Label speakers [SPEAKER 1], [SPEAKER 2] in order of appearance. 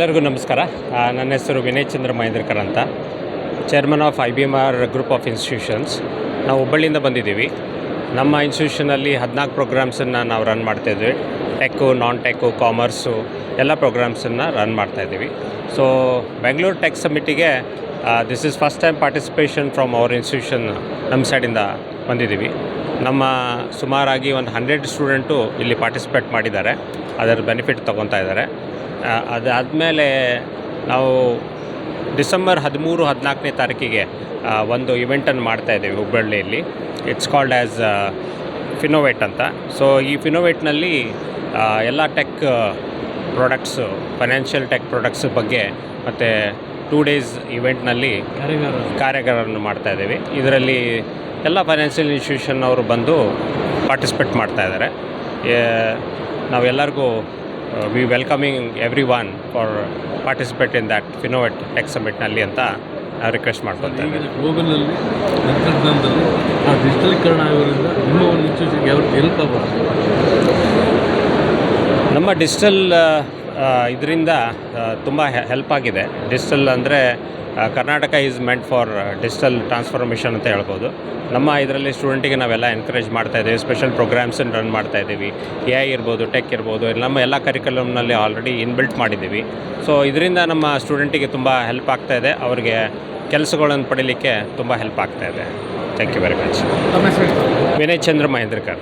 [SPEAKER 1] ಎಲ್ಲರಿಗೂ ನಮಸ್ಕಾರ. ನನ್ನ ಹೆಸರು ವಿನಯ್ ಚಂದ್ರ ಮಹೇಂದ್ರಕರ್ ಅಂತ. Chairman of I B M R group of institutions ನಾವು ಹುಬ್ಬಳ್ಳಿಯಿಂದ ಬಂದಿದ್ದೀವಿ. ನಮ್ಮ ಇನ್ಸ್ಟಿಟ್ಯೂಷನಲ್ಲಿ ಹದಿನಾಲ್ಕು ಪ್ರೋಗ್ರಾಮ್ಸನ್ನು ನಾವು ರನ್ ಮಾಡ್ತಾಯಿದ್ವಿ ಟೆಕ್ಕು ನಾನ್ ಟೆಕ್ಕು ಕಾಮರ್ಸು ಎಲ್ಲ ಪ್ರೋಗ್ರಾಮ್ಸನ್ನು ರನ್ ಮಾಡ್ತಾಯಿದ್ದೀವಿ so Bengaluru tech ಸಮಿಟಿಗೆ this is first time participation from our institution ನಮ್ಮ ಸೈಡಿಂದ ಬಂದಿದ್ದೀವಿ. ನಮ್ಮ ಸುಮಾರಾಗಿ ಒಂದು ಹಂಡ್ರೆಡ್ ಸ್ಟೂಡೆಂಟು ಇಲ್ಲಿ ಪಾರ್ಟಿಸಿಪೇಟ್ ಮಾಡಿದ್ದಾರೆ. ಅದರ ಬೆನಿಫಿಟ್ ತೊಗೊತಾ ಇದ್ದಾರೆ. ಅದಾದಮೇಲೆ ನಾವು ಡಿಸೆಂಬರ್ ಹದಿಮೂರು ಹದಿನಾಲ್ಕನೇ ತಾರೀಕಿಗೆ ಒಂದು ಇವೆಂಟನ್ನು ಮಾಡ್ತಾ ಇದ್ದೀವಿ ಹುಬ್ಬಳ್ಳಿಯಲ್ಲಿ. ಇಟ್ಸ್ ಕಾಲ್ಡ್ ಆ್ಯಸ್ ಫಿನೋವೇಟ್ ಅಂತ. ಸೊ ಈ ಫಿನೋವೇಟ್ನಲ್ಲಿ ಎಲ್ಲ tech products financial tech products ಬಗ್ಗೆ ಮತ್ತು ಟೂ ಡೇಸ್ ಇವೆಂಟ್ನಲ್ಲಿ
[SPEAKER 2] ಕಾರ್ಯಾಗಾರ
[SPEAKER 1] ಕಾರ್ಯಾಗಾರವನ್ನು ಮಾಡ್ತಾ ಇದ್ದೀವಿ. ಇದರಲ್ಲಿ ಎಲ್ಲ ಫೈನಾನ್ಷಿಯಲ್ ಇನ್ಸ್ಟಿಟ್ಯೂಷನ್ ಅವರು ಬಂದು ಪಾರ್ಟಿಸಿಪೇಟ್ ಮಾಡ್ತಾ ಇದ್ದಾರೆ. ನಾವೆಲ್ಲರಿಗೂ we welcoming everyone for participate in that Finovate tech ಸಮಿಟ್ನಲ್ಲಿ ಅಂತ ರಿಕ್ವೆಸ್ಟ್ ಮಾಡ್ಕೊತಾ ಇದ್ದೀವಿ.
[SPEAKER 2] ಈಗಿನ ಗ್ಲೋಬಲ್ನಲ್ಲಿ ತಂತ್ರಜ್ಞಾನದಲ್ಲಿ ಆ ಡಿಜಿಟಲೀಕರಣ ಆಗೋದ್ರಿಂದ ನಿಮ್ಮ ಒಂದು ಇನ್ಸ್ಟಿಟ್ಯೂಷನ್ಗೆ ಯಾವ ಹೆಲ್ಪ್ ಆಗ್ಬೋದು?
[SPEAKER 1] ನಮ್ಮ ಡಿಜಿಟಲ್ ಇದರಿಂದ ತುಂಬ ಹೆಲ್ಪ್ ಆಗಿದೆ. ಡಿಜಿಟಲ್ ಅಂದರೆ Karnataka is meant for digital transformation ಅಂತ ಹೇಳ್ಬೋದು. ನಮ್ಮ ಇದರಲ್ಲಿ ಸ್ಟೂಡೆಂಟಿಗೆ ನಾವೆಲ್ಲ ಎನ್ಕರೇಜ್ ಮಾಡ್ತಾ ಇದ್ದೀವಿ. ಸ್ಪೆಷಲ್ ಪ್ರೋಗ್ರಾಮ್ಸನ್ನು ರನ್ ಮಾಡ್ತಾ ಇದ್ದೀವಿ. ಎ ಐ ಇರ್ಬೋದು ಟೆಕ್ ಇರ್ಬೋದು ನಮ್ಮ ಎಲ್ಲ ಕರಿಕ್ಯುಲಮ್ನಲ್ಲಿ ಆಲ್ರೆಡಿ ಇನ್ಬಿಲ್ಟ್ ಮಾಡಿದ್ದೀವಿ. ಸೊ ಇದರಿಂದ ನಮ್ಮ ಸ್ಟೂಡೆಂಟಿಗೆ ತುಂಬ ಹೆಲ್ಪ್ ಆಗ್ತಾ ಇದೆ. ಅವರಿಗೆ ಕೆಲಸಗಳನ್ನು ಪಡೀಲಿಕ್ಕೆ ತುಂಬ ಹೆಲ್ಪ್ ಆಗ್ತಾ ಇದೆ. Thank you very much Vinay Chandra Mahendrakar.